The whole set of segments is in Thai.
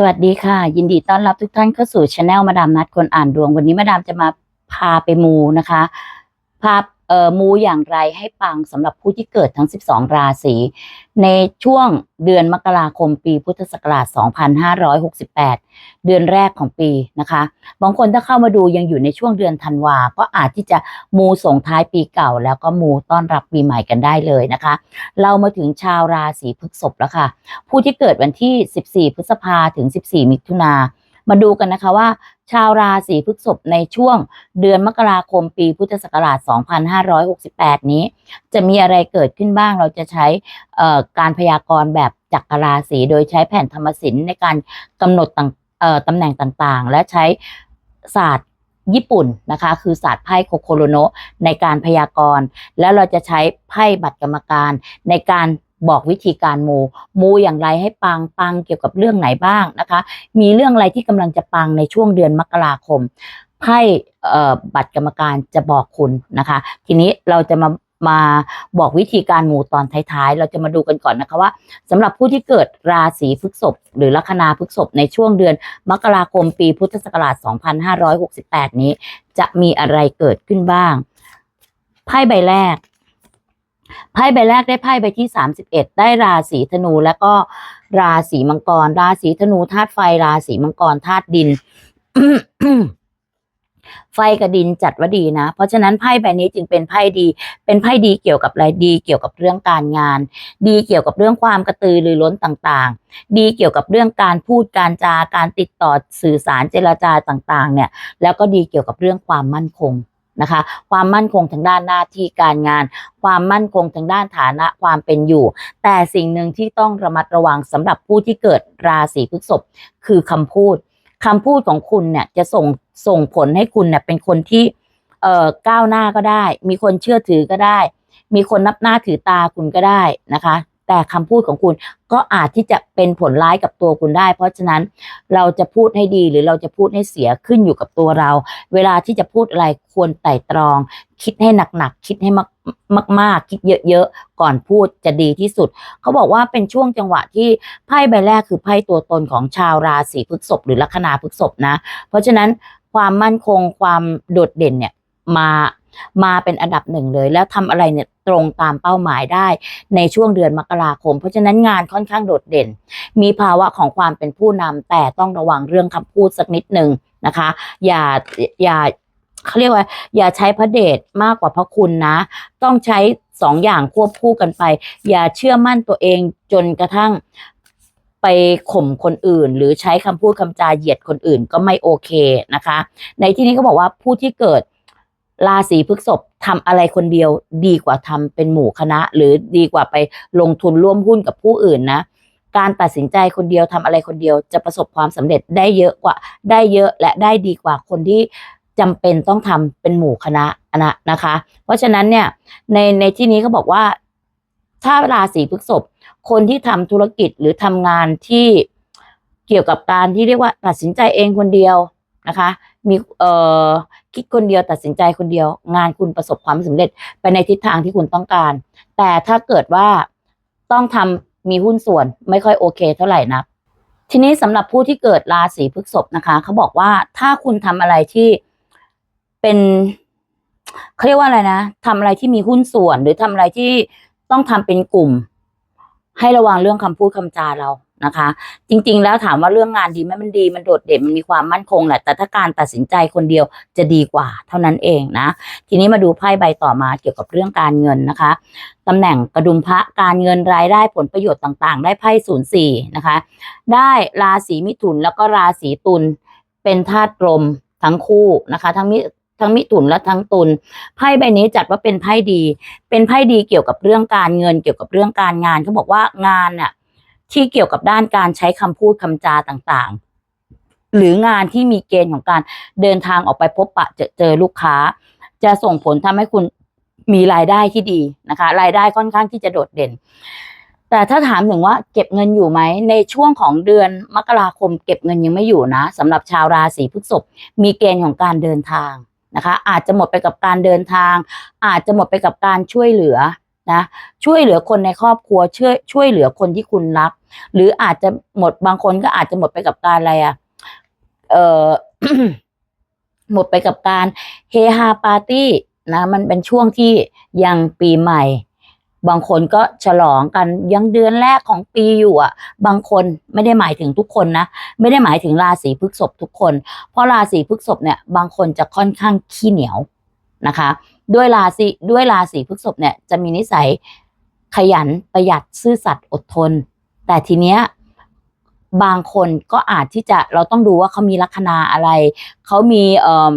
สวัสดีค่ะ ยินดีต้อนรับทุกท่านเข้าสู่ช anel มาดามนัดคนอ่านดวง วันนี้มาดามจะมาพาไปมูนะคะ พา เอ่อมูอย่างไรให้ปังสำหรับผู้ที่เกิดทั้ง 12 ราศีในช่วงเดือนมกราคมปีพุทธศักราช 2568 เดือนแรกของปีนะคะ บางคนถ้าเข้ามาดูยังอยู่ในช่วงเดือนธันวา ก็อาจที่จะมูส่งท้ายปีเก่า แล้วก็มูต้อนรับปีใหม่กันได้เลยนะคะ เรามาถึงชาวราศีพฤษภแล้วค่ะ ผู้ที่เกิดวันที่ 14 พฤษภาถึง 14 มิถุนามาดูกันนะคะว่า ชาวราศีพฤษภในช่วงเดือนมกราคมปีพุทธศักราช 2568 นี้ จะมีอะไรเกิดขึ้นบ้างเราจะใช้การพยากรณ์แบบจักรราศีโดยใช้แผ่นธรรมศิลป์ในการกำหนดตำแหน่งต่างๆ และใช้ศาสตร์ญี่ปุ่นนะคะคือศาสตร์ไพ่โคโคโรโนะในการพยากรณ์ แล้วเราจะใช้ไพ่บัตรกรรมการในการ บอกวิธีการมูมูอย่างไรให้ปังปังเกี่ยวกับเรื่องไหนบ้างนะคะ มีเรื่องอะไรที่กำลังจะปังในช่วงเดือนมกราคมไพ่บัตรกรรมการจะบอกคุณนะคะ ทีนี้เราจะมามาบอกวิธีการมูตอนท้ายๆ เราจะมาดูกันก่อนนะคะว่าสำหรับผู้ที่เกิดราศีพฤษภหรือลัคนาพฤษภในช่วงเดือนมกราคมปีพุทธศักราช 2568 นี้ จะมีอะไรเกิดขึ้นบ้างไพ่ใบแรก ไพ่ใบแรกได้ไพ่ใบที่ 31 ได้ราศีธนู แล้วก็ราศีมังกร ราศีธนูธาตุไฟ ราศีมังกรธาตุดิน ไฟกับดินจัดว่าดีนะ เพราะฉะนั้นไพ่ใบนี้จึงเป็นไพ่ดี เป็นไพ่ดีเกี่ยวกับอะไรดีเกี่ยวกับเรื่องการงาน ดีเกี่ยวกับเรื่องความกระตือรือร้นต่างๆ ดีเกี่ยวกับเรื่องการพูดการจาการติดต่อสื่อสารเจรจาต่าง ๆ เนี่ย แล้วก็ดีเกี่ยวกับเรื่องความมั่นคง นะคะ ความมั่นคงทางด้านหน้าที่การงาน ความมั่นคงทางด้านฐานะความเป็นอยู่ แต่สิ่งหนึ่งที่ต้องระมัดระวังสำหรับผู้ที่เกิดราศีพฤษภคือคำพูดคำพูดของคุณเนี่ยจะส่งส่งผลให้คุณเนี่ยเป็นคนที่เอ่อก้าวหน้าก็ได้ มีคนเชื่อถือก็ได้ มีคนนับหน้าถือตาคุณก็ได้นะคะ แต่คำพูดของคุณก็อาจที่จะเป็นผลร้ายกับตัวคุณได้ เพราะฉะนั้นเราจะพูดให้ดีหรือเราจะพูดให้เสียขึ้นอยู่กับตัวเรา เวลาที่จะพูดอะไรควรไต่ตรอง คิดให้หนักๆคิดให้มากมากๆคิดเยอะๆก่อนพูดจะดีที่สุด เขาบอกว่าเป็นช่วงจังหวะที่ไพ่ใบแรกคือไพ่ตัวตนของชาวราศีพฤษภหรือลัคนาพฤษภนะ เพราะฉะนั้นความมั่นคงความโดดเด่นเนี่ยมา มาเป็นอันดับหนึ่งเลย แล้วทำอะไรเนี่ยตรงตามเป้าหมายได้ในช่วงเดือนมกราคม เพราะฉะนั้นงานค่อนข้างโดดเด่น มีภาวะของความเป็นผู้นำแต่ต้องระวังเรื่องคำพูดสักนิดหนึ่งนะคะ อย่าอย่าเขาเรียกว่า อย่าใช้พระเดชมากกว่าพระคุณนะ ต้องใช้สองอย่างควบคู่กันไป อย่าเชื่อมั่นตัวเองจนกระทั่งไปข่มคนอื่น หรือใช้คำพูดคำจาเหยียดคนอื่นก็ไม่โอเคนะคะ ในที่นี้ก็บอกว่าผู้ที่เกิด ราศีพฤษภทำอะไรคนเดียวดีกว่าทำเป็นหมู่คณะ หรือดีกว่าไปลงทุนร่วมหุ้นกับผู้อื่นนะ การตัดสินใจคนเดียวทำอะไรคนเดียวจะประสบความสำเร็จได้เยอะกว่า ได้เยอะและได้ดีกว่าคนที่จำเป็นต้องทำเป็นหมู่คณะนะนะคะ เพราะฉะนั้นเนี่ยในในที่นี้เขาบอกว่า ถ้าราศีพฤษภคนที่ทำธุรกิจหรือทำงานที่เกี่ยวกับการที่เรียกว่าตัดสินใจเองคนเดียวนะคะ มีเอ่อ คิดคนเดียวตัดสินใจคนเดียว งานคุณประสบความสำเร็จไปในทิศทางที่คุณต้องการ แต่ถ้าเกิดว่าต้องทำมีหุ้นส่วนไม่ค่อยโอเคเท่าไหร่นะทีนี้สำหรับผู้ที่เกิดราศีพฤษภนะคะ เขาบอกว่าถ้าคุณทำอะไรที่เป็นเขาเรียกว่าอะไรนะทำอะไรที่มีหุ้นส่วน หรือทำอะไรที่ต้องทำเป็นกลุ่ม ให้ระวังเรื่องคำพูดคำจาเรา นะคะ จริง ๆ แล้วถามว่าเรื่องงานดีไหมมันดี มันโดดเด่นมันมีความมั่นคงแหละ แต่ถ้าการตัดสินใจคนเดียวจะดีกว่า เท่านั้นเองนะ ทีนี้มาดูไพ่ใบต่อมาเกี่ยวกับเรื่องการเงินนะคะตำแหน่งกระดุมพระการเงินรายได้ผลประโยชน์ต่างๆ ได้ไพ่ศูนย์สี่นะคะ ได้ราศีมิถุนแล้วก็ราศีตุลเป็นธาตุลมทั้งคู่นะคะ ทั้งมิทั้งมิถุนและทั้งตุลไพ่ใบนี้จัดว่าเป็นไพ่ดี เป็นไพ่ดีเกี่ยวกับเรื่องการเงินเกี่ยวกับเรื่องการงานเขาบอกว่างานน่ะ ที่เกี่ยวกับด้านการใช้คำพูดคำจาต่างๆ หรืองานที่มีเกณฑ์ของการเดินทางออกไปพบปะเจอเจอลูกค้า จะส่งผลทำให้คุณมีรายได้ที่ดีนะคะ รายได้ค่อนข้างที่จะโดดเด่น แต่ถ้าถามถึงว่าเก็บเงินอยู่ไหม ในช่วงของเดือนมกราคม เก็บเงินยังไม่อยู่นะสำหรับชาวราศีพฤษภมีเกณฑ์ของการเดินทางนะคะ อาจจะหมดไปกับการเดินทาง อาจจะหมดไปกับการช่วยเหลือ นะช่วยเหลือคนในครอบครัวช่วยช่วยเหลือคนที่คุณรัก หรืออาจจะหมดบางคนก็อาจจะหมดไปกับการอะไรอะเอ่อหมดไปกับการเฮฮาปาร์ตี้นะมันเป็นช่วงที่ยังปีใหม่ บางคนก็ฉลองกันยังเดือนแรกของปีอยู่อะ บางคนไม่ได้หมายถึงทุกคนนะ ไม่ได้หมายถึงราศีพฤษภทุกคน เพราะราศีพฤษภเนี่ย บางคนจะค่อนข้างขี้เหนียวนะคะ ด้วยราศีด้วยราศีพฤษภเนี่ยจะมีนิสัยขยันประหยัดซื่อสัตย์อดทน แต่ทีเนี้ยบางคนก็อาจที่จะเราต้องดูว่าเขามีลัคนาอะไรเขามีเอ่ม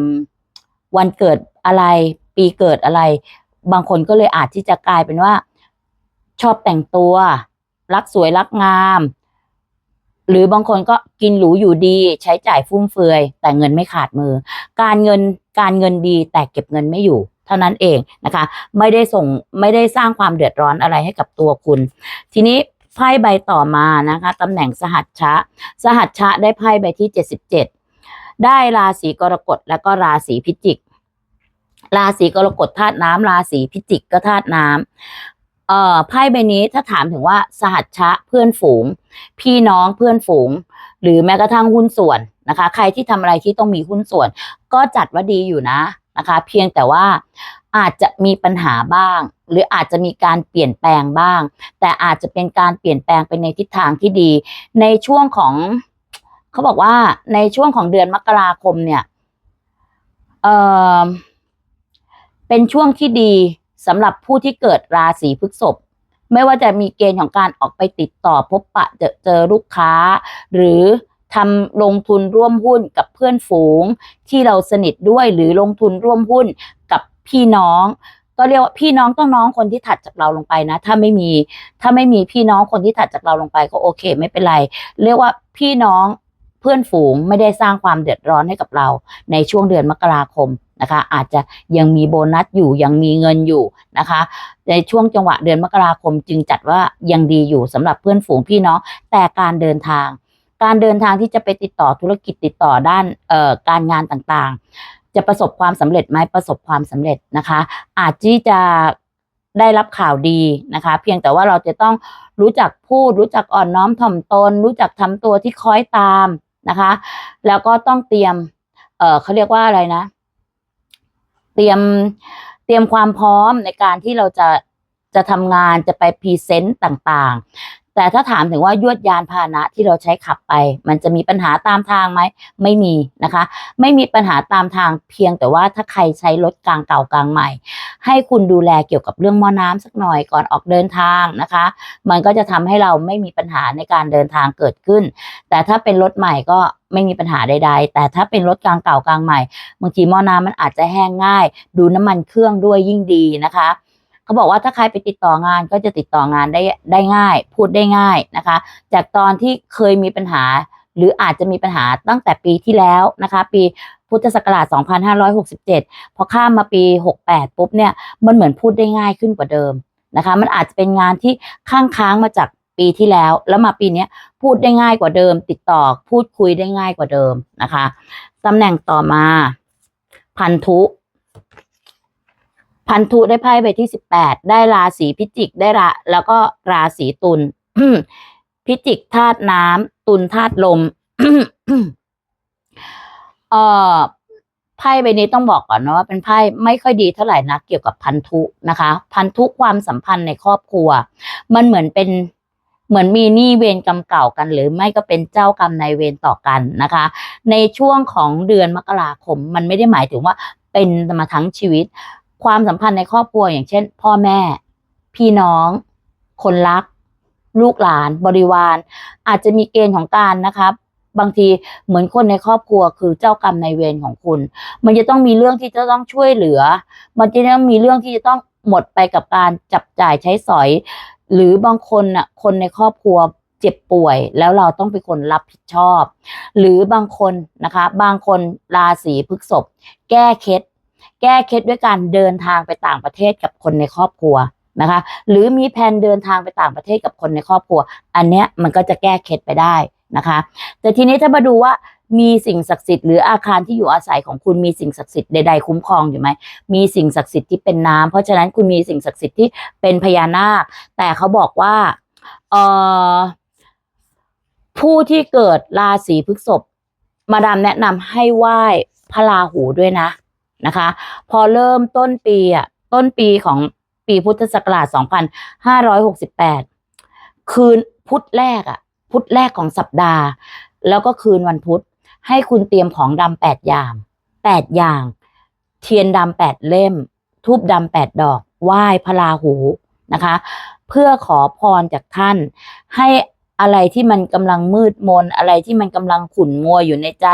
วันเกิดอะไร ปีเกิดอะไร บางคนก็เลยอาจที่จะกลายเป็นว่า ชอบแต่งตัว รักสวยรักงาม หรือบางคนก็กินหรูอยู่ดี ใช้จ่ายฟุ่มเฟือย แต่เงินไม่ขาดมือ การเงินการเงินดีแต่เก็บเงินไม่อยู่ ท่านั้นเองนะคะ ไม่ได้ส่งไม่ได้สร้างความเดือดร้อนอะไรให้กับตัวคุณ ทีนี้ไพ่ใบต่อมานะคะตำแหน่งสหัชชะ สหัชชะได้ไพ่ใบที่ 77 ได้ราศีกรกฎแล้วก็ราศีพิจิก ราศีกรกฎธาตุน้ำราศีพิจิกก็ธาตุน้ำเอ่อไพ่ใบนี้ถ้าถามถึงว่าสหัชชะเพื่อนฝูง พี่น้องเพื่อนฝูง หรือแม้กระทั่งหุ้นส่วนนะคะ ใครที่ทำอะไรที่ต้องมีหุ้นส่วน ก็จัดว่าดีอยู่นะ นะคะ เพียงแต่ว่าอาจจะมีปัญหาบ้าง หรืออาจจะมีการเปลี่ยนแปลงบ้าง แต่อาจจะเป็นการเปลี่ยนแปลงไปในทิศทางที่ดี ในช่วงของเขาบอกว่าในช่วงของเดือนมกราคมเนี่ยเออเป็นช่วงที่ดีสำหรับผู้ที่เกิดราศีพฤษภไม่ว่าจะมีเกณฑ์ของการออกไปติดต่อพบปะเจอเจอลูกค้า หรือ ทำลงทุนร่วมหุ้นกับเพื่อนฝูง ที่เราสนิทด้วยหรือลงทุนร่วมหุ้นกับพี่น้อง ก็เรียกว่าพี่น้องต้องน้องคนที่ถัดจากเราลงไปนะ ถ้าไม่มีถ้าไม่มีพี่น้องคนที่ถัดจากเราลงไปก็โอเค ไม่เป็นไร เรียกว่าพี่น้องเพื่อนฝูงไม่ได้สร้างความเดือดร้อนให้กับเราในช่วงเดือนมกราคมนะคะ อาจจะยังมีโบนัสอยู่ยังมีเงินอยู่นะคะ ในช่วงจังหวะเดือนมกราคมจึงจัดว่ายังดีอยู่สำหรับเพื่อนฝูงพี่น้องแต่การเดินทาง การเดินทางที่จะไปติดต่อธุรกิจติดต่อด้านเอ่อการงานต่างๆ จะประสบความสำเร็จไหมประสบความสำเร็จนะคะ อาจที่จะได้รับข่าวดีนะคะ เพียงแต่ว่าเราจะต้องรู้จักพูด รู้จักอ่อนน้อมถ่อมตน รู้จักทำตัวที่คล้อยตามนะคะ แล้วก็ต้องเตรียมเออเขาเรียกว่าอะไรนะ เตรียมเตรียมความพร้อมในการที่เราจะจะทำงานจะไปพรีเซนต์ต่าง แต่ถ้าถามถึงว่ายวดยานพาหนะที่เราใช้ขับไป มันจะมีปัญหาตามทางไหมไม่มีนะคะ ไม่มีปัญหาตามทางเพียงแต่ว่าถ้าใครใช้รถกลางเก่ากลางใหม่ ให้คุณดูแลเกี่ยวกับเรื่องหม้อน้ำสักหน่อยก่อนออกเดินทางนะคะ มันก็จะทำให้เราไม่มีปัญหาในการเดินทางเกิดขึ้น แต่ถ้าเป็นรถใหม่ก็ไม่มีปัญหาใด ๆ แต่ถ้าเป็นรถกลางเก่ากลางใหม่บางทีหม้อน้ำมันอาจจะแห้งง่าย ดูน้ำมันเครื่องด้วยยิ่งดีนะคะ เขาบอกว่าถ้าใครไปติดต่องานก็จะติดต่องานได้ได้ง่าย พูดได้ง่ายนะคะ จากตอนที่เคยมีปัญหา หรืออาจจะมีปัญหาตั้งแต่ปีที่แล้วนะคะ ปีพุทธศักราช 2567 พอข้ามมาปี 68 ปุ๊บเนี่ยมันเหมือนพูดได้ง่ายขึ้นกว่าเดิมนะคะ มันอาจจะเป็นงานที่ข้างค้างมาจากปีที่แล้ว แล้วมาปีนี้พูดได้ง่ายกว่าเดิม ติดต่อพูดคุยได้ง่ายกว่าเดิมนะคะตำแหน่งต่อมา พันธุ พันธุได้ไพ่ใบที่สิบแปดได้ราศีพิจิกได้ละแล้วก็ราศีตุลพิจิกธาตุน้ำตุลธาตุลมเอ่อไพ่ใบนี้ต้องบอกก่อนนะว่าเป็นไพ่ไม่ค่อยดีเท่าไหร่นะเกี่ยวกับพันธุนะคะ พันธุความสัมพันธ์ในครอบครัว มันเหมือนเป็นเหมือนมีหนี้เวรกรรมเก่ากัน หรือไม่ก็เป็นเจ้ากรรมนายเวรต่อกันนะคะ ในช่วงของเดือนมกราคม มันไม่ได้หมายถึงว่าเป็นมาทั้งชีวิต ความสัมพันธ์ในครอบครัวอย่างเช่น พ่อแม่ พี่น้อง คนรัก ลูกหลาน บริวาร อาจจะมีเกณฑ์ของการนะครับบางทีเหมือนคนในครอบครัวคือเจ้ากรรมนายเวรของคุณ มันจะต้องมีเรื่องที่จะต้องช่วยเหลือ มันจะต้องมีเรื่องที่จะต้องหมดไปกับการจับจ่ายใช้สอย หรือบางคนน่ะคนในครอบครัวเจ็บป่วย แล้วเราต้องเป็นคนรับผิดชอบ หรือบางคนนะคะ บางคนราศีพฤษภแก้เคล็ด แก้เคล็ดด้วยการเดินทางไปต่างประเทศกับคนในครอบครัวนะคะ หรือมีแผนเดินทางไปต่างประเทศกับคนในครอบครัว อันเนี้ยมันก็จะแก้เคล็ดไปได้นะคะ แต่ทีนี้ถ้ามาดูว่ามีสิ่งศักดิ์สิทธิ์หรืออาคารที่อยู่อาศัยของคุณมีสิ่งศักดิ์สิทธิ์ใดๆคุ้มครองอยู่ไหมมีสิ่งศักดิ์สิทธิ์ที่เป็นน้ำเพราะฉะนั้นคุณมีสิ่งศักดิ์สิทธิ์ที่เป็นพญานาค แต่เขาบอกว่าเอ่อผู้ที่เกิดราศีพฤษภมาดามแนะนำให้ไหว้พระราหูด้วยนะ นะคะ พอเริ่มต้นปีอะต้นปีของปีพุทธศักราช 2568 คืนพุธแรกอะ พุธแรกของสัปดาห์ แล้วก็คืนวันพุธ ให้คุณเตรียมของดำแปดอย่างแปดอย่าง เทียนดำแปดเล่ม ทูบดำแปดดอก ไหว้พระราหูนะคะ เพื่อขอพรจากท่าน ให้อะไรที่มันกำลังมืดมน อะไรที่มันกำลังขุ่นมัวอยู่ในใจ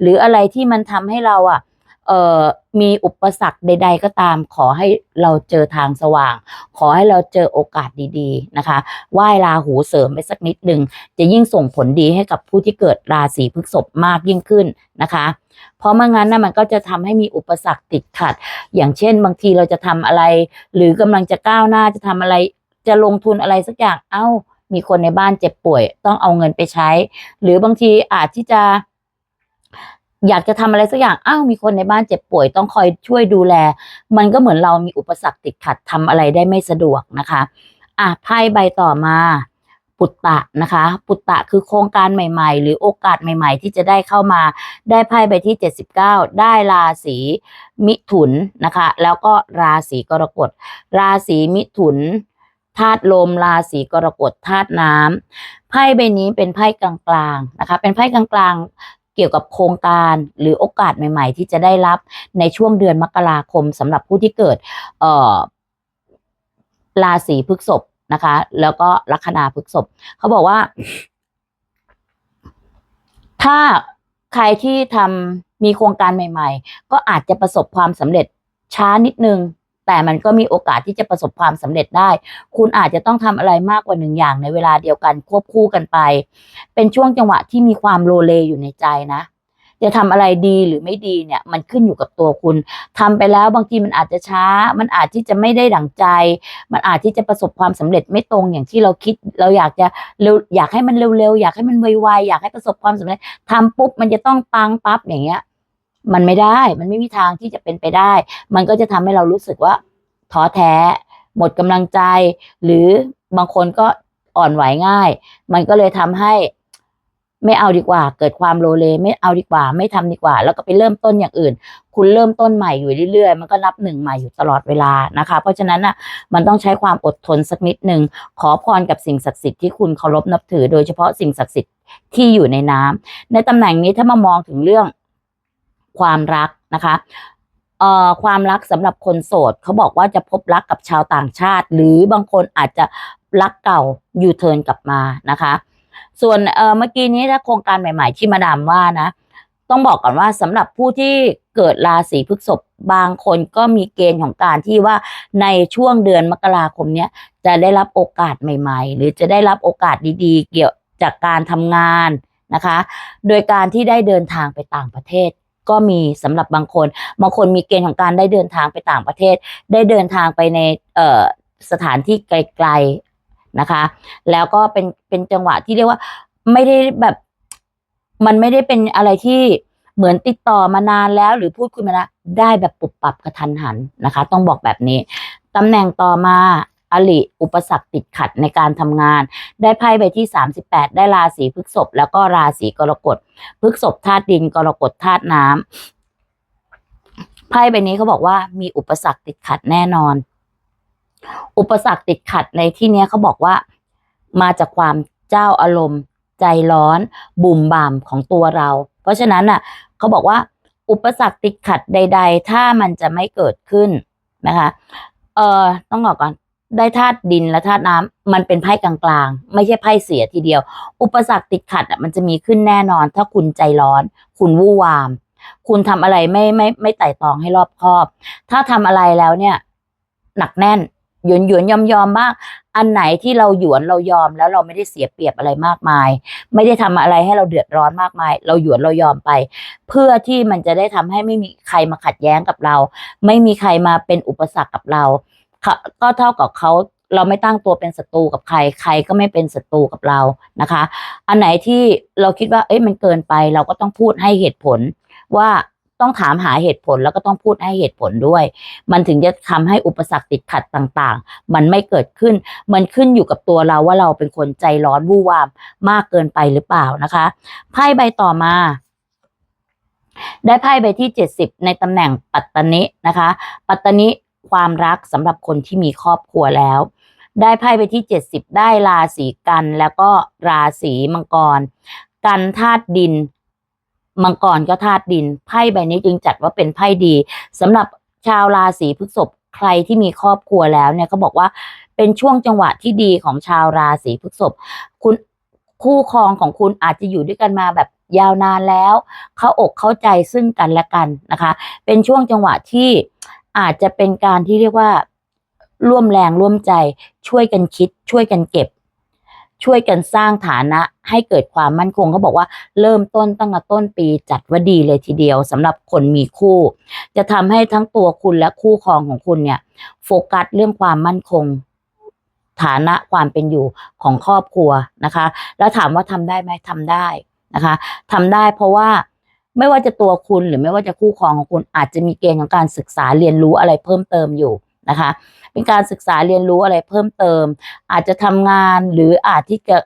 หรืออะไรที่มันทำให้เราอะ เอ่อมีอุปสรรคใด ๆ ก็ตาม ขอให้เราเจอทางสว่าง ขอให้เราเจอโอกาสดีๆนะคะไหว้ราหูเสริมไปสักนิดหนึ่งจะยิ่งส่งผลดีให้กับผู้ที่เกิดราศีพฤษภมากยิ่งขึ้นนะคะ เพราะไม่งั้นนะมันก็จะทำให้มีอุปสรรคติดขัด อย่างเช่น บางทีเราจะทำอะไร หรือกำลังจะก้าวหน้าจะทำอะไร จะลงทุนอะไรสักอย่างเอ้า มีคนในบ้านเจ็บป่วย ต้องเอาเงินไปใช้ หรือบางทีอาจที่จะ อยากจะทำอะไรสักอย่างอ้าวมีคนในบ้านเจ็บป่วยต้องคอยช่วยดูแล มันก็เหมือนเรามีอุปสรรคติดขัดทำอะไรได้ไม่สะดวกนะคะอะไพ่ใบต่อมาปุตตะนะคะ ปุตตะคือโครงการใหม่ ๆ หรือโอกาสใหม่ ๆ ที่จะได้เข้ามาได้ไพ่ใบที่ 79 ได้ราศีมิถุนนะคะ แล้วก็ราศีกรกฎราศีมิถุนธาตุลมราศีกรกฎธาตุน้ำไพ่ใบนี้เป็นไพ่กลางๆนะคะ เป็นไพ่กลางๆ เกี่ยวกับโครงการหรือโอกาสใหม่ ๆ ที่จะได้รับในช่วงเดือนมกราคมสำหรับผู้ที่เกิดเอ่อราศีพฤษภนะคะ แล้วก็ลัคนาพฤษภเขาบอกว่า ถ้าใครที่ทำมีโครงการใหม่ ๆ ก็อาจจะประสบความสำเร็จช้านิดนึง แต่มันก็มีโอกาสที่จะประสบความสำเร็จได้ คุณอาจจะต้องทำอะไรมากกว่าหนึ่งอย่างในเวลาเดียวกันควบคู่กันไป เป็นช่วงจังหวะที่มีความโลเลอยู่ในใจนะ จะทำอะไรดีหรือไม่ดีเนี่ย มันขึ้นอยู่กับตัวคุณทำไปแล้วบางทีมันอาจจะช้า มันอาจที่จะไม่ได้ดั่งใจ มันอาจที่จะประสบความสำเร็จไม่ตรงอย่างที่เราคิด เราอยากจะเร็วอยากให้มันเร็วๆอยากให้มันไวๆอยากให้ประสบความสำเร็จทำปุ๊บมันจะต้องปังปั๊บอย่างเงี้ย มันไม่ได้ มันไม่มีทางที่จะเป็นไปได้ มันก็จะทำให้เรารู้สึกว่าท้อแท้ หมดกำลังใจ หรือบางคนก็อ่อนไหวง่าย มันก็เลยทำให้ไม่เอาดีกว่า เกิดความโลเลไม่เอาดีกว่า ไม่ทำดีกว่า แล้วก็ไปเริ่มต้นอย่างอื่น คุณเริ่มต้นใหม่อยู่เรื่อยๆ มันก็นับหนึ่งใหม่อยู่ตลอดเวลานะคะ เพราะฉะนั้นน่ะมันต้องใช้ความอดทนสักนิดหนึ่งขอพรกับสิ่งศักดิ์สิทธิ์ที่คุณเคารพนับถือ โดยเฉพาะสิ่งศักดิ์สิทธิ์ที่อยู่ในน้ำในตำแหน่งนี้ถ้ามามองถึงเรื่อง ความรักนะคะเอ่อความรักสำหรับคนโสดเขาบอกว่าจะพบรักกับชาวต่างชาติ หรือบางคนอาจจะรักเก่ายูเทิร์นกลับมานะคะ ส่วนเอ่อเมื่อกี้นี้ถ้าโครงการใหม่ ๆ ที่มาดามว่านะ ต้องบอกก่อนว่าสำหรับผู้ที่เกิดราศีพฤษภบางคนก็มีเกณฑ์ของการที่ว่าในช่วงเดือนมกราคมเนี้ยจะได้รับโอกาสใหม่ ๆ หรือจะได้รับโอกาสดีๆ เกี่ยวจากการทำงานนะคะ โดยการที่ได้เดินทางไปต่างประเทศ ก็มีสำหรับบางคน บางคนมีเกณฑ์ของการได้เดินทางไปต่างประเทศ ได้เดินทางไปในเสถานที่ไกลๆนะคะ แล้วก็เป็นเป็นจังหวะที่เรียกว่าไม่ได้แบบ มันไม่ได้เป็นอะไรที่เหมือนติดต่อมานานแล้ว หรือพูดคุยมาแล้วได้แบบปุบปับกระทันหันนะคะ ต้องบอกแบบนี้ตำแหน่งต่อมา อลิอุปสรรคติดขัดในการทำงาน ได้ไพ่ใบที่ 38 ได้ราศีพฤษภแล้วก็ราศีกรกฎพฤษภธาตุดินกรกฎธาตุน้ำไพ่ใบนี้เขาบอกว่ามีอุปสรรคติดขัดแน่นอน อุปสรรคติดขัดในที่เนี้ยเขาบอกว่า มาจากความเจ้าอารมณ์ ใจร้อน บุ่มบ่ามของตัวเรา เพราะฉะนั้นน่ะเขาบอกว่าอุปสรรคติดขัดใด ๆ ถ้ามันจะไม่เกิดขึ้นนะคะ เอ่อ ต้องบอกก่อน ได้ธาตุดินและธาตุน้ำมันเป็นไพ่กลางๆ ไม่ใช่ไพ่เสียทีเดียว อุปสรรคติดขัดอะมันจะมีขึ้นแน่นอน ถ้าคุณใจร้อน คุณวู่วาม คุณทำอะไรไม่ไม่ไม่ไต่ตองให้รอบคอบ ถ้าทำอะไรแล้วเนี่ย หนักแน่นหยวนหยวนยอมยอมบ้างอันไหนที่เราหยวนเรายอมแล้วเราไม่ได้เสียเปรียบอะไรมากมาย ไม่ได้ทำอะไรให้เราเดือดร้อนมากมาย เราหยวนเรายอมไป เพื่อที่มันจะได้ทำให้ไม่มีใครมาขัดแย้งกับเรา ไม่มีใครมาเป็นอุปสรรคกับเรา ก็เท่ากับเขาเราไม่ตั้งตัวเป็นศัตรูกับใคร ใครก็ไม่เป็นศัตรูกับเรานะคะ อันไหนที่เราคิดว่า เอ้ยมันเกินไป เราก็ต้องพูดให้เหตุผล ว่าต้องถามหาเหตุผลแล้วก็ต้องพูดให้เหตุผลด้วย มันถึงจะทำให้อุปสรรคติดขัดต่างๆ มันไม่เกิดขึ้น มันขึ้นอยู่กับตัวเราว่าเราเป็นคนใจร้อนวู่วามมากเกินไปหรือเปล่านะคะ ไพ่ใบต่อมาได้ไพ่ใบที่ 70 ในตำแหน่งปัตตนินะคะ ปัตตนิ ความรักสำหรับคนที่มีครอบครัวแล้ว ได้ไพ่ใบที่ 70 ได้ราศีกันแล้วก็ราศีมังกร กันธาตุดิน มังกรก็ธาตุดินไพ่ใบนี้จึงจัดว่าเป็นไพ่ดีสำหรับชาวราศีพฤษภใครที่มีครอบครัวแล้วเนี่ยเขาบอกว่าเป็นช่วงจังหวะที่ดีของชาวราศีพฤษภคุณคู่ครองของคุณอาจจะอยู่ด้วยกันมาแบบยาวนานแล้ว เข้าอกเข้าใจซึ่งกันและกันนะคะ เป็นช่วงจังหวะที่ อาจจะเป็นการที่เรียกว่า ร่วมแรงร่วมใจ ช่วยกันคิด ช่วยกันเก็บ ช่วยกันสร้างฐานะให้เกิดความมั่นคงเขาบอกว่าเริ่มต้นตั้งแต่ต้นปีจัดว่าดีเลยทีเดียวสำหรับคนมีคู่ จะทำให้ทั้งตัวคุณและคู่ครองของคุณเนี่ย โฟกัสเรื่องความมั่นคง ฐานะความเป็นอยู่ของครอบครัวนะคะ แล้วถามว่าทำได้ไหมทำได้นะคะทำได้เพราะว่า ไม่ว่าจะตัวคุณหรือไม่ว่าจะคู่ครองของคุณอาจจะมีเกณฑ์ของการศึกษาเรียนรู้อะไรเพิ่มเติมอยู่นะคะ เป็นการศึกษาเรียนรู้อะไรเพิ่มเติม อาจจะทำงานหรืออาจที่จะ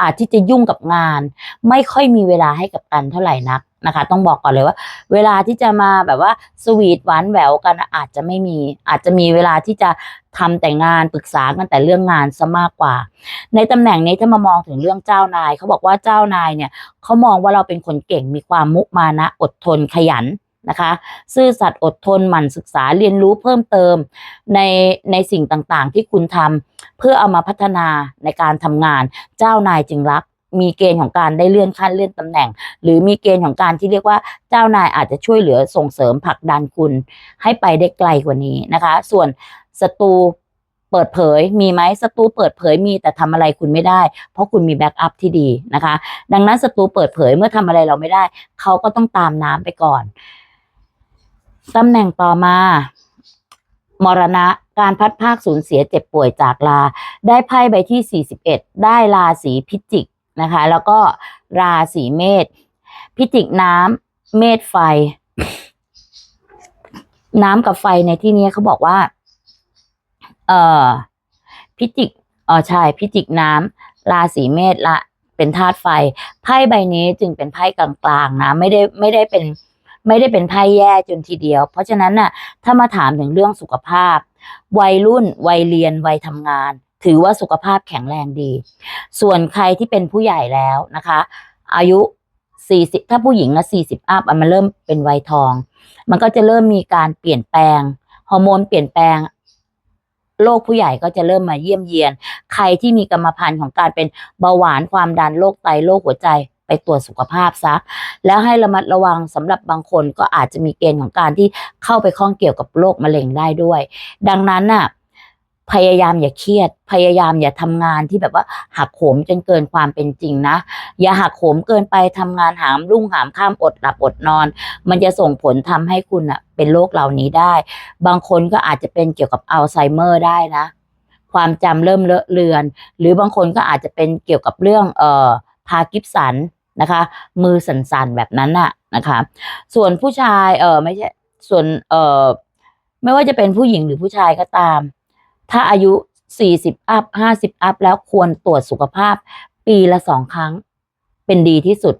อาจที่จะยุ่งกับงาน ไม่ค่อยมีเวลาให้กับกันเท่าไหร่นัก นะคะ ต้องบอกก่อนเลยว่า เวลาที่จะมาแบบว่าสวีทหวานแหววกันอาจจะไม่มี อาจจะมีเวลาที่จะทำแต่งานปรึกษากันแต่เรื่องงานซะมากกว่า ในตำแหน่งนี้ถ้ามามองถึงเรื่องเจ้านายเขาบอกว่าเจ้านายเนี่ยเขามองว่าเราเป็นคนเก่งมีความมุมานะอดทนขยันนะคะซื่อสัตย์อดทนหมั่นศึกษาเรียนรู้เพิ่มเติมในในสิ่งต่างๆ ที่คุณทำเพื่อเอามาพัฒนาในการทำงานเจ้านายจึงรัก มีเกณฑ์ของการได้เลื่อนขั้นเลื่อนตำแหน่ง หรือมีเกณฑ์ของการที่เรียกว่าเจ้านายอาจจะช่วยเหลือส่งเสริมผลักดันคุณ ให้ไปได้ไกลกว่านี้นะคะ ส่วนศัตรูเปิดเผยมีไหมศัตรูเปิดเผยมีแต่ทำอะไรคุณไม่ได้ เพราะคุณมีแบ็กอัพที่ดีนะคะ ดังนั้นศัตรูเปิดเผยเมื่อทำอะไรเราไม่ได้ เขาก็ต้องตามน้ำไปก่อนตำแหน่งต่อมา มรณะการพัดภาคสูญเสียเจ็บป่วยจากลา ได้ไพ่ใบที่ 41 ได้ราศีพิจิก นะคะ แล้วก็ราศีเมษพิจิกน้ำเมษไฟ น้ำกับไฟในที่นี้เขาบอกว่า เอ่อพิจิกอ๋อใช่พิจิกน้ำราศีเมษละเป็นธาตุไฟไพ่ใบนี้จึงเป็นไพ่กลางๆนะไม่ได้ไม่ได้เป็นไม่ได้เป็นไพ่แย่จนทีเดียว เพราะฉะนั้นน่ะถ้ามาถามถึงเรื่องสุขภาพ วัยรุ่น วัยเรียน วัยทำงาน ถือว่าสุขภาพแข็งแรงดี ส่วนใครที่เป็นผู้ใหญ่แล้วนะคะ อายุ 40 ถ้าผู้หญิงนะ40 อัพอะมันเริ่มเป็นวัยทอง มันก็จะเริ่มมีการเปลี่ยนแปลง ฮอร์โมนเปลี่ยนแปลงโรคผู้ใหญ่ก็จะเริ่มมาเยี่ยมเยียน ใครที่มีกรรมพันธุ์ของการเป็นเบาหวานความดันโรคไตโรคหัวใจไปตรวจสุขภาพซะ แล้วให้ระมัดระวังสำหรับบางคนก็อาจจะมีเกณฑ์ของการที่เข้าไปข้องเกี่ยวกับโรคมะเร็งได้ด้วย ดังนั้นน่ะ พยายามอย่าเครียด พยายามอย่าทำงานที่แบบว่าหักโหมจนเกินความเป็นจริงนะ อย่าหักโหมเกินไปทำงานหามรุ่งหามข้ามอดหลับอดนอน มันจะส่งผลทำให้คุณอะเป็นโรคเหล่านี้ได้ บางคนก็อาจจะเป็นเกี่ยวกับอัลไซเมอร์ได้นะ ความจำเริ่มเลอะเลือน หรือบางคนก็อาจจะเป็นเกี่ยวกับเรื่องเอ่อพาร์กินสันนะคะ มือสั่นๆแบบนั้นน่ะนะคะ ส่วนผู้ชายเออไม่ใช่ส่วนเออไม่ว่าจะเป็นผู้หญิงหรือผู้ชายก็ตาม ถ้าอายุ 40 อัพ 50 อัพ แล้วควรตรวจสุขภาพ ปีละสองครั้ง เป็นดีที่สุด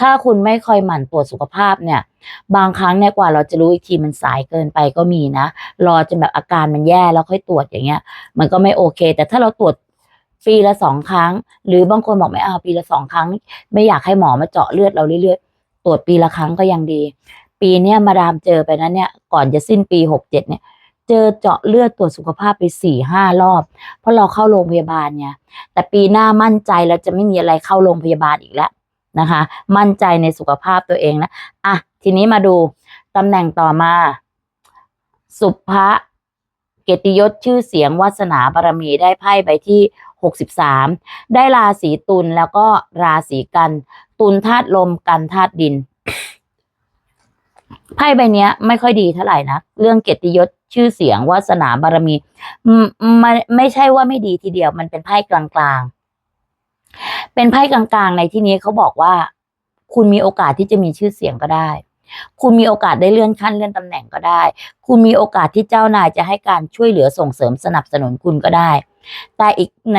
ถ้าคุณไม่คอยหมั่นตรวจสุขภาพเนี่ย บางครั้งเนี่ยกว่าเราจะรู้อีกทีมันสายเกินไปก็มีนะ รอจนแบบอาการมันแย่แล้วค่อยตรวจอย่างเงี้ย มันก็ไม่โอเค แต่ถ้าเราตรวจปีละสองครั้ง หรือบางคนบอกไม่เอาปีละสองครั้ง ไม่อยากให้หมอมาเจาะเลือดเราเรื่อยๆ ตรวจปีละครั้งก็ยังดี ปีเนี้ยมาดามเจอไปนั้นเนี่ย ก่อนจะสิ้นปีหกเจ็ดเนี่ย เจอเจาะเลือดตรวจสุขภาพไปสี่ห้ารอบ เพราะเราเข้าโรงพยาบาลเนี่ย แต่ปีหน้ามั่นใจเราจะไม่มีอะไรเข้าโรงพยาบาลอีกแล้วนะคะ มั่นใจในสุขภาพตัวเองแล้วอะทีนี้มาดูตำแหน่งต่อมา สุภะเกียรติยศชื่อเสียงวาสนาบารมีได้ไพ่ใบที่ 63 ได้ราศีตุลแล้วก็ราศีกัน ตุลธาตุลมกันธาตุดินไพ่ใบเนี้ยไม่ค่อยดีเท่าไหร่นะ เรื่องเกียรติยศ ชื่อเสียงวาสนาบารมีมมันไม่ใช่ว่าไม่ดีทีเดียว มันเป็นไพ่กลางๆ เป็นไพ่กลางๆ ในที่นี้เขาบอกว่า คุณมีโอกาสที่จะมีชื่อเสียงก็ได้ คุณมีโอกาสได้เลื่อนขั้นเลื่อนตำแหน่งก็ได้ คุณมีโอกาสที่เจ้านายจะให้การช่วยเหลือส่งเสริมสนับสนุนคุณก็ได้ แต่อีกใน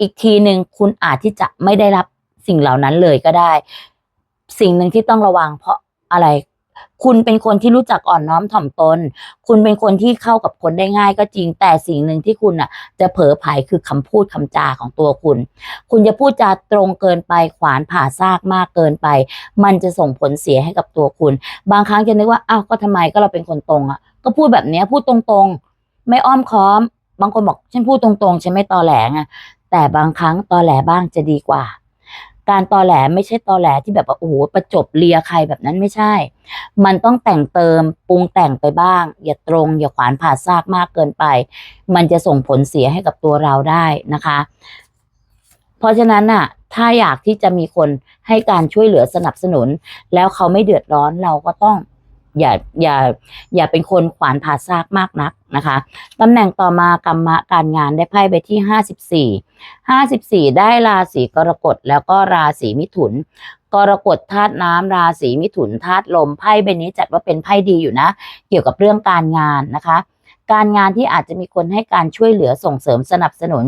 อีกทีหนึ่งคุณอาจที่จะไม่ได้รับสิ่งเหล่านั้นเลยก็ได้ สิ่งหนึ่งที่ต้องระวังเพราะอะไร คุณเป็นคนที่รู้จักอ่อนน้อมถ่อมตน คุณเป็นคนที่เข้ากับคนได้ง่ายก็จริง แต่สิ่งหนึ่งที่คุณอะ จะเผลอไผลคือคำพูดคำจาของตัวคุณ คุณจะพูดจาตรงเกินไป ขวานผ่าซากมากเกินไป มันจะส่งผลเสียให้กับตัวคุณ บางครั้งจะนึกว่า อ้าว ก็ทำไมก็เราเป็นคนตรงอะ ก็พูดแบบเนี้ยพูดตรงๆ ไม่อ้อมค้อม บางคนบอกฉันพูดตรงๆ ฉันไม่ตอแหลไงแต่บางครั้งตอแหลบ้างจะดีกว่า การตอแหลไม่ใช่ตอแหลที่แบบว่าโอ้โหประจบเลียใครแบบนั้นไม่ใช่ มันต้องแต่งเติมปรุงแต่งไปบ้าง อย่าตรง อย่าขวานผ่าซากมากเกินไป มันจะส่งผลเสียให้กับตัวเราได้นะคะ เพราะฉะนั้นน่ะ ถ้าอยากที่จะมีคนให้การช่วยเหลือสนับสนุน แล้วเขาไม่เดือดร้อนเราก็ต้อง อย่าอย่าอย่าเป็นคนขวานผ่าซากมากนักนะคะตำแหน่งต่อมากรรมะการงานได้ไพ่ไปที่ห้าสิบสี่ห้าสิบสี่ได้ราศีกรกฎแล้วก็ราศีมิถุน กรกฎธาตุน้ำราศีมิถุนธาตุลมไพ่ใบนี้จัดว่าเป็นไพ่ดีอยู่นะ เกี่ยวกับเรื่องการงานนะคะ การงานที่อาจจะมีคนให้การช่วยเหลือส่งเสริมสนับสนุน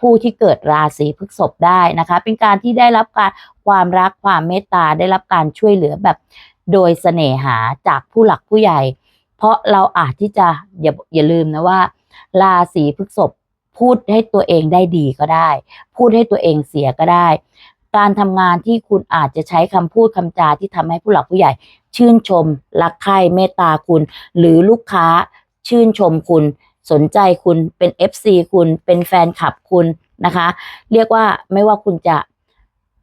ผู้ที่เกิดราศีพฤษภได้นะคะ เป็นการที่ได้รับการความรักความเมตตาได้รับการช่วยเหลือแบบ โดยเสน่หาจากผู้หลักผู้ใหญ่ เพราะเราอาจที่จะอย่าอย่าลืมนะว่า ราศีพฤษภพูดให้ตัวเองได้ดีก็ได้ พูดให้ตัวเองเสียก็ได้ การทำงานที่คุณอาจจะใช้คำพูดคำจาที่ทำให้ผู้หลักผู้ใหญ่ ชื่นชม รักใคร่เมตตาคุณ หรือลูกค้าชื่นชมคุณ สนใจคุณเป็น FC คุณเป็นแฟนคลับคุณนะคะ เรียกว่าไม่ว่าคุณจะ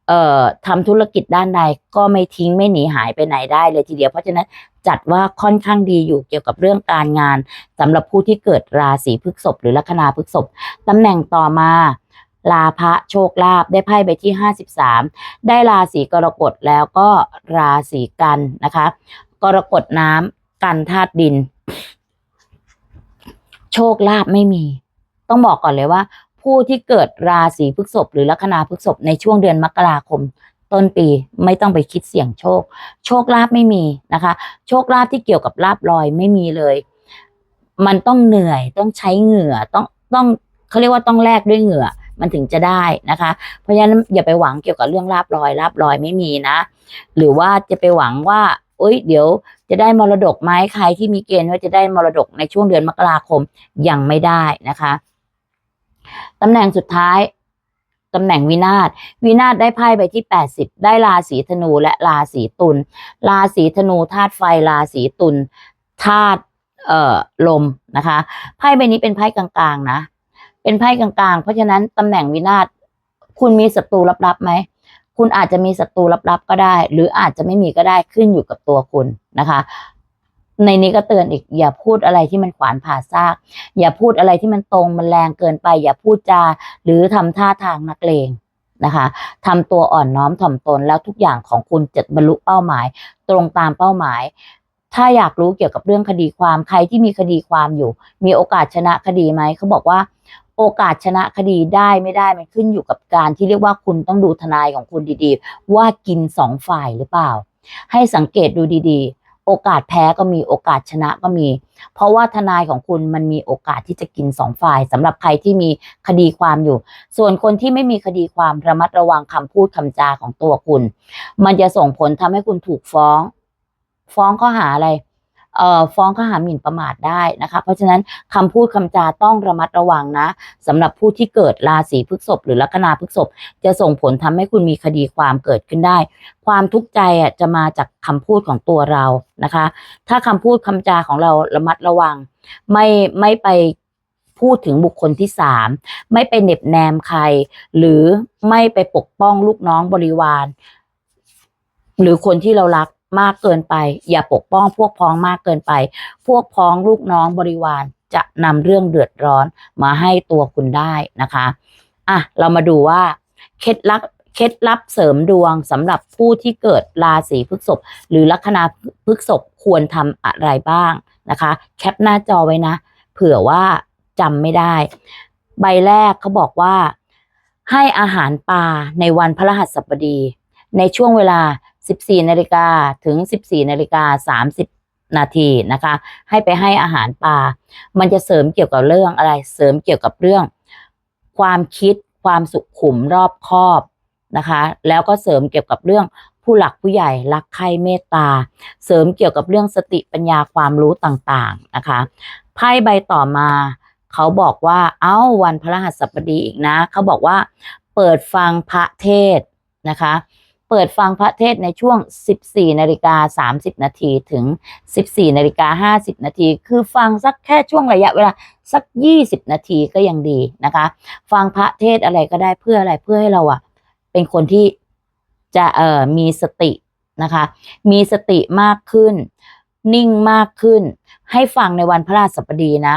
เอ่อทำธุรกิจด้านใดก็ไม่ทิ้งไม่หนีหายไปไหนได้เลยทีเดียว เพราะฉะนั้นจัดว่าค่อนข้างดีอยู่เกี่ยวกับเรื่องการงานสำหรับผู้ที่เกิดราศีพฤษภหรือลัคนาพฤษภตำแหน่งต่อมาลาภะโชคลาภได้ไพ่ไปที่ 53 ได้ราศีกรกฎแล้วก็ราศีกันนะคะ กรกฎน้ำกันธาตุดิน โชคลาภไม่มี ต้องบอกก่อนเลยว่า ผู้ที่เกิดราศีพฤษภหรือลัคนาพฤษภในช่วงเดือนมกราคม ต้นปีไม่ต้องไปคิดเสี่ยงโชค โชคลาภไม่มีนะคะ โชคลาภที่เกี่ยวกับลาบลอยไม่มีเลย มันต้องเหนื่อยต้องใช้เหงื่อต้องต้องเขาเรียกว่าต้องแลกด้วยเหงื่อมันถึงจะได้นะคะ เพราะฉะนั้นอย่าไปหวังเกี่ยวกับเรื่องลาบลอยลาบลอยไม่มีนะ หรือว่าจะไปหวังว่าโอ๊ยเดี๋ยวจะได้มรดกไหมใครที่มีเกณฑ์ว่าจะได้มรดกในช่วงเดือนมกราคมยังไม่ได้นะคะ ตำแหน่งสุดท้ายตำแหน่งวินาศวินาศได้ไพ่ไปที่ 80 ได้ราศีธนูและราศีตุลราศีธนูธาตุไฟราศีตุลธาตุเอ่อลมนะคะไพ่ใบนี้เป็นไพ่กลางๆนะ เป็นไพ่กลางๆ เพราะฉะนั้นตำแหน่งวินาศคุณมีศัตรูลับๆไหมคุณอาจจะมีศัตรูลับๆก็ได้ หรืออาจจะไม่มีก็ได้ขึ้นอยู่กับตัวคุณนะคะ ในนี้ก็เตือนอีก อย่าพูดอะไรที่มันขวานผ่าซาก อย่าพูดอะไรที่มันตรงมันแรงเกินไป อย่าพูดจาหรือทำท่าทางนักเลงนะคะทำตัวอ่อนน้อมถ่อมตนแล้วทุกอย่างของคุณจะบรรลุเป้าหมาย ตรงตามเป้าหมาย ถ้าอยากรู้เกี่ยวกับเรื่องคดีความใครที่มีคดีความอยู่ มีโอกาสชนะคดีไหมเขาบอกว่า โอกาสชนะคดีได้ไม่ได้มันขึ้นอยู่กับการที่เรียกว่าคุณต้องดูทนายของคุณดีๆ ว่ากินสองฝ่ายหรือเปล่า ให้สังเกตดูดีๆ โอกาสแพ้ก็มีโอกาสชนะก็มี เพราะว่าทนายของคุณมันมีโอกาสที่จะกินสองฝ่ายสำหรับใครที่มีคดีความอยู่ ส่วนคนที่ไม่มีคดีความระมัดระวังคำพูดคำจาของตัวคุณ มันจะส่งผลทำให้คุณถูกฟ้อง ฟ้องข้อหาอะไร ฟ้องข้อหาหมิ่นประมาทได้นะคะ เพราะฉะนั้นคำพูดคำจาต้องระมัดระวังนะสำหรับผู้ที่เกิดราศีพฤษภหรือลัคนาพฤษภจะส่งผลทำให้คุณมีคดีความเกิดขึ้นได้ ความทุกข์ใจอะจะมาจากคำพูดของตัวเรานะคะ ถ้าคำพูดคำจาของเราระมัดระวัง ไม่ไม่ไปพูดถึงบุคคลที่สามไม่ไปเหน็บแนมใคร หรือไม่ไปปกป้องลูกน้องบริวาร หรือคนที่เรารัก มากเกินไป อย่าปกป้องพวกพ้องมากเกินไป พวกพ้องลูกน้องบริวารจะนำเรื่องเดือดร้อนมาให้ตัวคุณได้นะคะอะเรามาดูว่าเคล็ดลับเคล็ดลับเสริมดวงสำหรับผู้ที่เกิดราศีพฤษภหรือลัคนาพฤษภควรทำอะไรบ้างนะคะ แคปหน้าจอไว้นะ เผื่อว่าจำไม่ได้ ใบแรกเขาบอกว่า ให้อาหารปลาในวันพฤหัสบดี ในช่วงเวลา 14นาฬิกาถึง 14นาฬิกา30 นาทีนะคะ ให้ไปให้อาหารปลา มันจะเสริมเกี่ยวกับเรื่องอะไร เสริมเกี่ยวกับเรื่อง ความคิด ความสุขขุมรอบคอบนะคะ แล้วก็เสริมเกี่ยวกับเรื่องผู้หลักผู้ใหญ่รักใคร่เมตตา เสริมเกี่ยวกับเรื่องสติปัญญาความรู้ต่างๆนะคะ ไพ่ใบต่อมาเขาบอกว่า เอ้าวันพระรหัสบดีอีกนะ เขาบอกว่า เปิดฟังพระเทศนะคะ เปิดฟังพระเทศในช่วง 14นาฬิกา30 นาทีถึง 14นาฬิกา50 นาที คือฟังสักแค่ช่วงระยะเวลาสัก 20 นาทีก็ยังดีนะคะ ฟังพระเทศอะไรก็ได้เพื่ออะไรเพื่อให้เราอะเป็นคนที่จะเอ่อมีสตินะคะ มีสติมากขึ้น นิ่งมากขึ้น ให้ฟังในวันพระราชสบดีนะ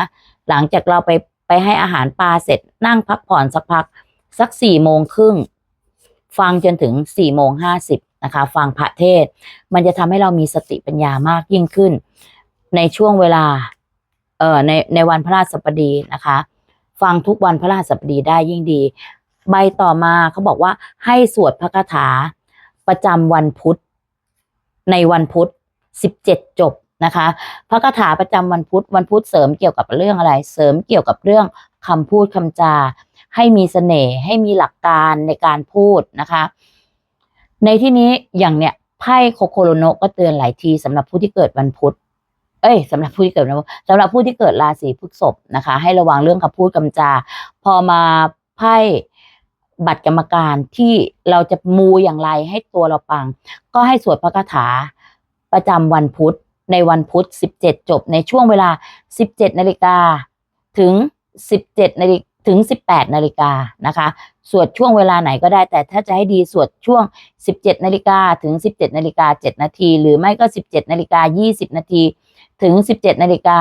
หลังจากเราไปไปให้อาหารปลาเสร็จนั่งพักผ่อนสักพักสักสี่โมงครึ่ง ฟังจนถึงสี่โมงห้าสิบนะคะ ฟังพระเทศ มันจะทำให้เรามีสติปัญญามากยิ่งขึ้น ในช่วงเวลาเอ่อในในวันพระราชบดีนะคะ ฟังทุกวันพระราชบดีได้ยิ่งดี ใบต่อมาเขาบอกว่าให้สวดพระคาถาประจำวันพุธ ในวันพุธสิบเจ็ดจบนะคะพระคาถาประจำวันพุธวันพุธเสริมเกี่ยวกับเรื่องอะไร เสริมเกี่ยวกับเรื่องคำพูดคำจา ให้มีเสน่ห์ให้มีหลักการในการพูดนะคะ ในที่นี้อย่างเนี้ยไพ่โคโคโรโนะก็เตือนหลายทีสำหรับผู้ที่เกิดวันพุธเอ้ยสำหรับผู้ที่เกิดนพุธสำหรับผู้ที่เกิดราศีพฤษภนะคะ ให้ระวังเรื่องคำพูดคำจา พอมาไพ่บัตรกรรมการที่เราจะมูอย่างไรให้ตัวเราปัง ก็ให้สวดพระคาถาประจำวันพุธในวันพุธ 17 จบในช่วงเวลา 17นาฬิกาถึง 17นาฬิกา ถึง 18นาฬิกานะคะสวดช่วงเวลาไหนก็ได้ แต่ถ้าจะให้ดีสวดช่วง 17นาฬิกาถึง 17นาฬิกา7นาที หรือไม่ก็ 17นาฬิกา20นาทีถึง 17นาฬิกา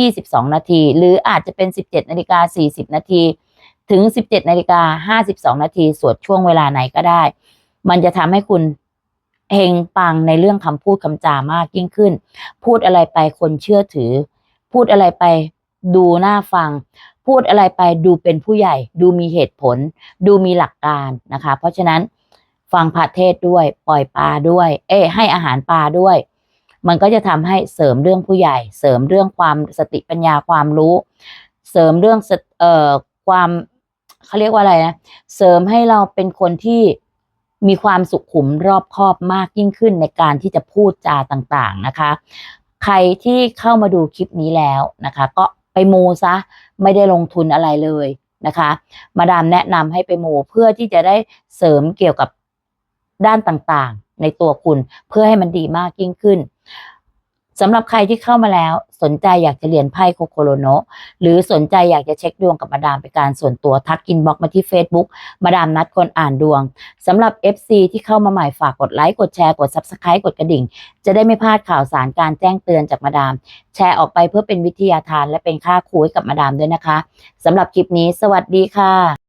22นาที หรืออาจจะเป็น 17นาฬิกา40นาทีถึง 17นาฬิกา52นาทีสวดช่วงเวลาไหนก็ได้ มันจะทำให้คุณเฮงปังในเรื่องคำพูดคำจามากยิ่งขึ้น พูดอะไรไปคนเชื่อถือ พูดอะไรไปดูน่าฟังพูดอะไรไปดูเป็นผู้ใหญ่ ดูมีเหตุผล ดูมีหลักการนะคะ เพราะฉะนั้นฟังพระเทศด้วยปล่อยปลาด้วย เอ้ให้อาหารปลาด้วย มันก็จะทำให้เสริมเรื่องผู้ใหญ่ เสริมเรื่องความสติปัญญาความรู้ เสริมเรื่องเอ่อความเขาเรียกว่าอะไรนะเสริมให้เราเป็นคนที่มีความสุขุมรอบคอบมากยิ่งขึ้นในการที่จะพูดจาต่างๆนะคะ ใครที่เข้ามาดูคลิปนี้แล้วนะคะ ก็ไปมูซะ ไม่ได้ลงทุนอะไรเลยนะคะ มาดามแนะนำให้ไปมูเพื่อที่จะได้เสริมเกี่ยวกับด้านต่างๆ ในตัวคุณเพื่อให้มันดีมากยิ่งขึ้น สำหรับใครที่เข้ามาแล้ว สนใจอยากจะเรียนไพ่โคโคโรโนหรือสนใจอยากจะเช็คดวงกับมาดามเป็นการส่วนตัวทักอินบ็อกมาที่ Facebook มาดามนัดคนอ่านดวงสำหรับ FC ที่เข้ามาใหม่ฝากกดไลค์กดแชร์กด Subscribe กดกระดิ่ง จะได้ไม่พลาดข่าวสารการแจ้งเตือนจากมาดาม แชร์ออกไปเพื่อเป็นวิทยาทานและเป็นค่าครูให้กับมาดามด้วยนะคะสำหรับคลิปนี้ สวัสดีค่ะ